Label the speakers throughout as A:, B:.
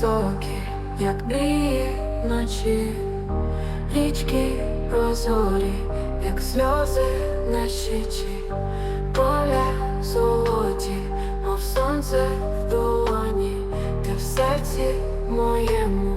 A: високі, як мрії ночі, річки прозорі, як сльози на щичі, поля золоті, мов сонце в долоні, ти в серці моєму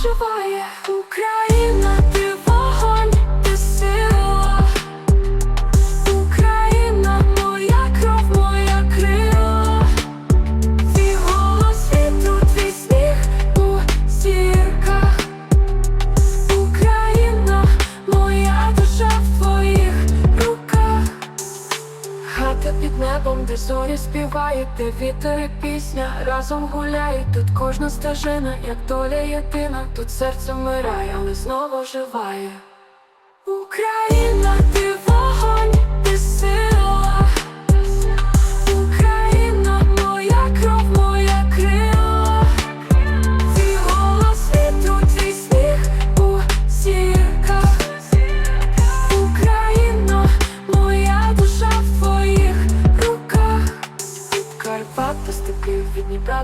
A: знову живає. Україна, Хата під небом, де зорі співають, де вітер і пісня разом гуляють. Тут кожна стежина, як доля єдина. Тут серце вмирає, але знову живає. Україна, ти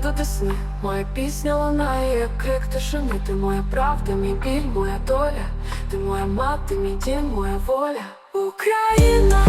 A: до Десни Моя пісня лунає, крик тишини Ти моя правда, мій біль, моя доля. Ти моя мати, мій дім, моя воля. Україна,